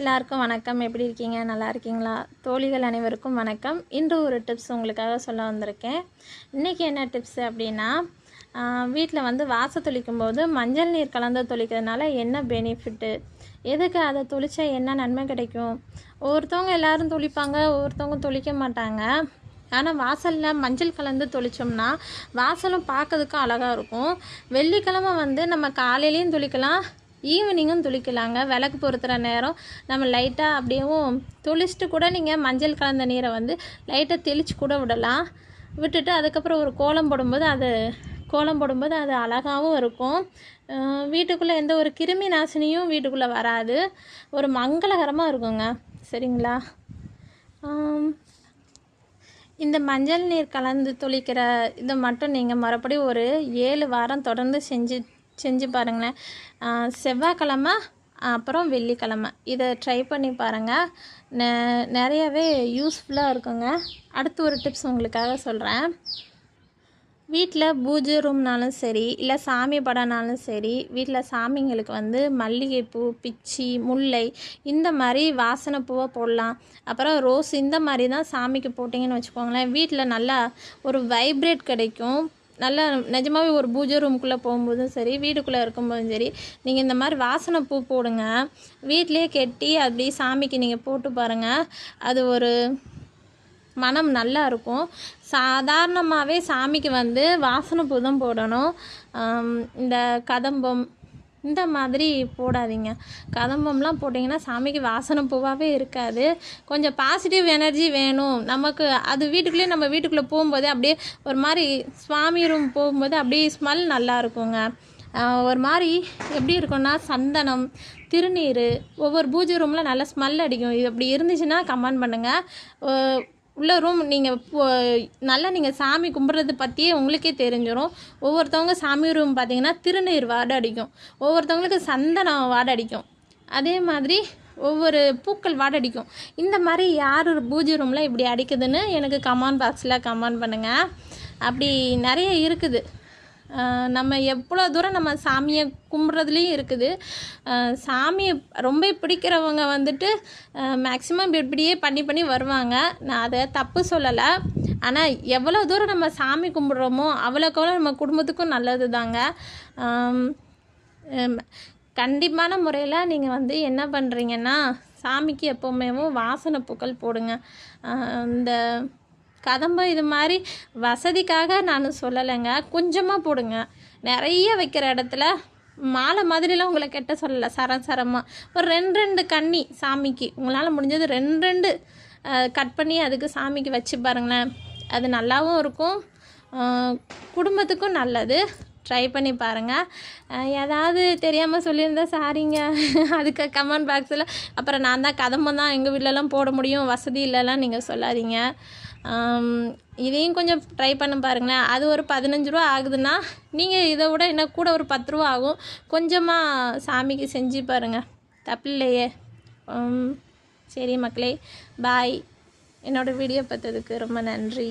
எல்லாருக்கும் வணக்கம். எப்படி இருக்கீங்க? நல்லா இருக்கீங்களா? தோழிகள் அனைவருக்கும் வணக்கம். இன்று ஒரு டிப்ஸ் உங்களுக்காக சொல்ல வந்திருக்கேன். இன்றைக்கி என்ன டிப்ஸ் அப்படின்னா வீட்டில் வந்து வாச தொளிக்கும் போது மஞ்சள் நீர் கலந்து தொளிக்கிறதுனால என்ன பெனிஃபிட்டு எதுக்கு அதை தொளித்தா என்ன நன்மை கிடைக்கும்? ஒவ்வொருத்தவங்க எல்லாரும் தொளிப்பாங்க ஒவ்வொருத்தவங்க தொளிக்க மாட்டாங்க. ஆனால் வாசலில் மஞ்சள் கலந்து தொளித்தோம்னா வாசலும் பார்க்கறதுக்கும் அழகாக இருக்கும். வெள்ளிக்கிழமை வந்து நம்ம காலையிலையும் தொளிக்கலாம் ஈவினிங்கும் துளிக்கலாங்க. விளக்கு பொறுத்துகிற நேரம். நம்ம லைட்டாக அப்படியேவும் துளிச்சிட்டு கூட நீங்கள் மஞ்சள் கலந்த நீரை வந்து லைட்டாக தெளித்து கூட விடலாம். விட்டுட்டு அதுக்கப்புறம் ஒரு கோலம் போடும்போது அது கோலம் போடும்போது அது அழகாகவும் இருக்கும். வீட்டுக்குள்ளே எந்த ஒரு கிருமி நாசினியும் வீட்டுக்குள்ளே வராது. ஒரு மங்களகரமாக இருக்குங்க. சரிங்களா? இந்த மஞ்சள் நீர் கலந்து தொளிக்கிற இதை மட்டும் நீங்கள் மறுபடியும் ஒரு ஏழு வாரம் தொடர்ந்து செஞ்சு செஞ்சு பாருங்களேன். செவ்வாய்க்கிழமை அப்புறம் வெள்ளிக்கிழமை. இதை ட்ரை பண்ணி பாருங்கள் நெ நிறையவே யூஸ்ஃபுல்லாக இருக்குங்க. அடுத்து ஒரு டிப்ஸ் உங்களுக்காக சொல்கிறேன் வீட்டில் பூஜை ரூம்னாலும் சரி இல்லை சாமி படம்னாலும் சரி வீட்டில் சாமிங்களுக்கு வந்து மல்லிகைப்பூ பிச்சி முல்லை இந்த மாதிரி வாசனை பூவை போடலாம். அப்புறம் ரோஸ் இந்த மாதிரி தான் சாமிக்கு போட்டிங்கன்னு வச்சுக்கோங்களேன். வீட்டில் நல்லா ஒரு வைப்ரேட் கிடைக்கும். நல்லா நிஜமாவே ஒரு பூஜை ரூமுக்குள்ளே போகும்போதும் சரி வீட்டுக்குள்ளே இருக்கும்போதும் சரி நீங்கள் இந்த மாதிரி வாசனை பூ போடுங்க. வீட்லேயே கெட்டி அப்படி சாமிக்கு நீங்கள் போட்டு பாருங்கள் அது ஒரு மனம் நல்லா இருக்கும். சாதாரணமாகவே சாமிக்கு வந்து வாசனை பூ தான் போடணும். இந்த கதம்பம் இந்த மாதிரி போடாதீங்க. கதம்பம்லாம் போட்டிங்கன்னா சாமிக்கு வாசனை பூவாகவே இருக்காது. கொஞ்சம் பாசிட்டிவ் எனர்ஜி வேணும். நமக்கு அது வீட்டுக்குள்ளேயே நம்ம வீட்டுக்குள்ளே போகும்போது அப்படியே ஒரு மாதிரி சுவாமி ரூம் போகும்போது அப்படியே ஸ்மெல் நல்லா இருக்குங்க. ஒரு மாதிரி எப்படி இருக்கும்னா சந்தனம் திருநீர் ஒவ்வொரு பூஜை ரூமில் நல்ல ஸ்மெல் அடிக்கும். இது அப்படி இருந்துச்சுன்னா கமெண்ட் பண்ணுங்கள் உள்ள ரூம் நீங்கள் நல்லா நீங்கள் சாமி கும்பிட்றது பற்றியே உங்களுக்கே தெரிஞ்சிடும் ஒவ்வொருத்தவங்க சாமி ரூம் பார்த்தீங்கன்னா திருநீர் வாடை அடிக்கும். ஒவ்வொருத்தவங்களுக்கு சந்தனம் வாடை அடிக்கும். அதே மாதிரி ஒவ்வொரு பூக்கள் வாடை அடிக்கும். இந்த மாதிரி யார் பூஜை ரூமில் இப்படி அடிக்குதுன்னு எனக்கு கமெண்ட் பாக்ஸில் கமெண்ட் பண்ணுங்கள் அப்படி நிறைய இருக்குது. நம்ம எவ்வளோ தூரம் நம்ம சாமியை கும்பிட்றதுலேயும் இருக்குது. சாமியை ரொம்ப பிடிக்கிறவங்க வந்துட்டு மேக்ஸிமம் இப்படியே பண்ணி பண்ணி வருவாங்க. நான் அதை தப்பு சொல்லலை. ஆனால் எவ்வளோ தூரம் நம்ம சாமி கும்பிட்றோமோ அவ்வளோக்கு அவ்வளோ நம்ம குடும்பத்துக்கும் நல்லது தாங்க. கண்டிப்பான முறையில் நீங்கள் வந்து என்ன பண்ணுறீங்கன்னா சாமிக்கு எப்போவுமேவும் வாசனை பூக்கள் போடுங்க. இந்த கதம்பம் இது மாதிரி வசதிக்காக நான் சொல்லலைங்க. கொஞ்சமாக போடுங்க. நிறைய வைக்கிற இடத்துல மாலை மாதிரிலாம் உங்களை கெட்ட சொல்லலை சரம் சரமாக ஒரு ரெண்டு ரெண்டு கன்னி சாமிக்கு. உங்களால் முடிஞ்சது ரெண்டு ரெண்டு கட் பண்ணி அதுக்கு சாமிக்கு வச்சு பாருங்களேன். அது நல்லாவும் இருக்கும். குடும்பத்துக்கும் நல்லது. ட்ரை பண்ணி பாருங்கள் ஏதாவது தெரியாமல் சொல்லியிருந்தா சாரிங்க. அதுக்கு கமெண்ட் பாக்ஸில் அப்புறம் நான் தான் கதம்பம் தான் எங்கள் வீட்டிலலாம் போட முடியும். வசதி இல்லைலாம் நீங்கள் சொல்லாதீங்க. இதையும் கொஞ்சம் ட்ரை பண்ண பாருங்களேன். அது ஒரு பதினஞ்சு ரூபா ஆகுதுன்னா நீங்கள் இதை விட என்ன கூட ஒரு பத்து ரூபா ஆகும். கொஞ்சமாக சாமிக்கு செஞ்சு பாருங்கள் தப்பில்லையே. சரி மக்களே பாய் என்னோடய வீடியோ பார்த்ததுக்கு ரொம்ப நன்றி.